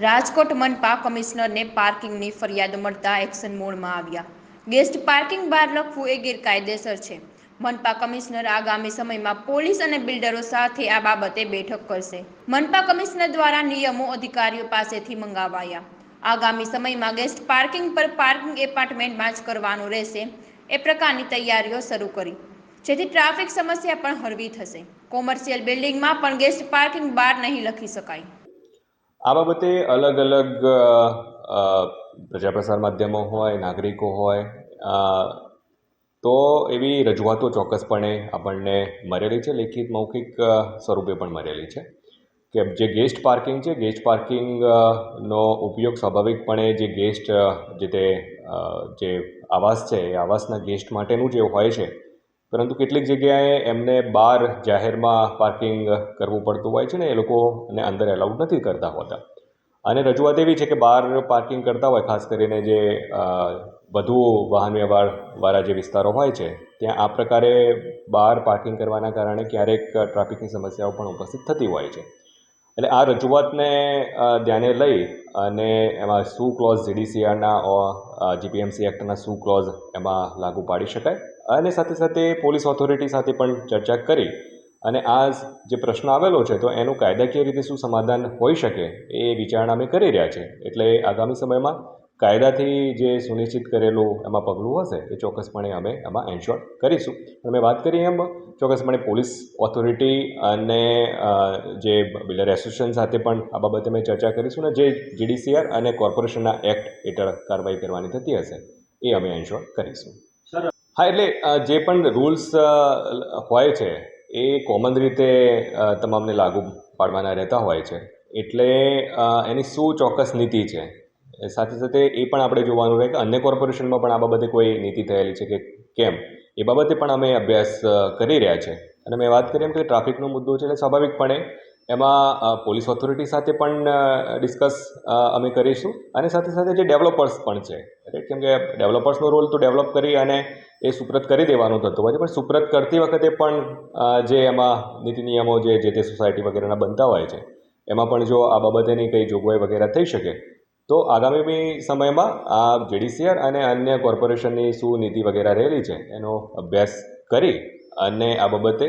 રાજકોટ મનપા કમિશનરને પાર્કિંગની ફરિયાદ મળતા એક્શન મોડમાં આવ્યા. ગેસ્ટ પાર્કિંગ બહાર લખવું એ ગેરકાયદેસર છે. મનપા કમિશનર આગામી સમયમાં પોલીસ અને બિલ્ડરો સાથે આ બાબતે બેઠક કરશે. મનપા કમિશનર દ્વારા નિયમો અધિકારીઓ પાસેથી મંગાવાયા. આગામી સમયમાં ગેસ્ટ પાર્કિંગ પર પાર્કિંગ એપાર્ટમેન્ટમાં જ કરવાનું રહેશે એ પ્રકારની તૈયારીઓ શરૂ કરી. જેથી ટ્રાફિક સમસ્યા પણ હળવી થશે. કોમર્શિયલ બિલ્ડિંગમાં પણ ગેસ્ટ પાર્કિંગ બહાર નહીં લખી શકાય. આ બાબતે અલગ અલગ પ્રજાપ્રસાર માધ્યમો હોય, નાગરિકો હોય તો એવી રજૂઆતો ચોક્કસપણે આપણને મળેલી છે. લેખિત મૌખિક સ્વરૂપે પણ મળેલી છે કે જે ગેસ્ટ પાર્કિંગ છે, ગેસ્ટ પાર્કિંગ નો ઉપયોગ સ્વાભાવિકપણે જે ગેસ્ટ જે તે જે આવાસ છે, એ આવાસના ગેસ્ટ માટેનું જે હોય છે. પરંતુ કેટલીક જગ્યાએ એમને બહાર જાહેરમાં પાર્કિંગ કરવું પડતું હોય છે ને, એ લોકોને અંદર એલાઉડ નથી કરતા હોતા. અને રજૂઆત એવી છે કે બહાર પાર્કિંગ કરતા હોય, ખાસ કરીને જે વધુ વાહન વ્યવહાર વાળા જે વિસ્તારો હોય છે, ત્યાં આ પ્રકારે બહાર પાર્કિંગ કરવાના કારણે ક્યારેક ટ્રાફિકની સમસ્યાઓ પણ ઉપસ્થિત થતી હોય છે. એટલે આ રજૂઆતને ધ્યાને લઈ અને એમાં શું ક્લોઝ જીડીસીઆરના જીપીએમસી એક્ટના શું ક્લોઝ એમાં લાગુ પાડી શકાય. અને સાથે સાથે પોલીસ ઓથોરિટી સાથે પણ ચર્ચા કરી અને આ જે પ્રશ્ન આવેલો છે, તો એનું કાયદાકીય રીતે શું સમાધાન હોઈ શકે એ વિચારણા અમે કરી રહ્યા છે એટલે આગામી સમયમાં કાયદાથી જે સુનિશ્ચિત કરેલું એમાં પગલું હશે એ ચોક્કસપણે અમે એમાં એન્શ્યોર કરીશું. અને મેં વાત કરી એમ ચોક્કસપણે પોલીસ ઓથોરિટી અને જે બિલ્ડર એસોસિએશન સાથે પણ આ બાબતે અમે ચર્ચા કરીશું અને જે જીડીસીઆર અને કોર્પોરેશનના એક્ટ હેઠળ કાર્યવાહી કરવાની થતી હશે એ અમે એન્શ્યોર કરીશું. હા એટલે જે પણ રૂલ્સ હોય છે એ કોમન રીતે તમામને લાગુ પાડવાના રહેતા હોય છે. એટલે એની શું ચોક્કસ નીતિ છે સાથે સાથે એ પણ આપણે જોવાનું રહે કે અન્ય કોર્પોરેશનમાં પણ આ બાબતે કોઈ નીતિ થયેલી છે કે કેમ? એ બાબતે પણ અમે અભ્યાસ કરી રહ્યા છે. અને મેં વાત કરી એમ કે ટ્રાફિકનો મુદ્દો છે એટલે સ્વાભાવિકપણે એમાં પોલીસ ઓથોરિટી સાથે પણ ડિસ્કસ અમે કરીશું. અને સાથે સાથે જે ડેવલપર્સ પણ છે રાઈટ કેમ કે ડેવલપર્સનો રોલ તો ડેવલપ કરી અને એ સુપ્રત કરી દેવાનું થતું હોય છે. પણ સુપ્રત કરતી વખતે પણ જે એમાં નીતિ નિયમો જે જે તે સોસાયટી વગેરેના બનતા હોય છે, એમાં પણ જો આ બાબતેની કંઈ જોગવાઈ વગેરે થઈ શકે તો આગામી સમયમાં આ જેડીસીઆર અને અન્ય કોર્પોરેશનની શું નીતિ વગેરે રહેલી છે, એનો અભ્યાસ કરી અને આ બાબતે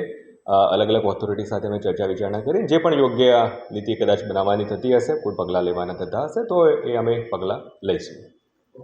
અલગ અલગ ઓથોરિટી સાથે મેં ચર્ચા વિચારણા કરી, જે પણ યોગ્ય નીતિ કદાચ બનાવવાની થતી હશે, કોઈ પગલાં લેવાના થતા હશે, તો એ અમે પગલાં લઈશું.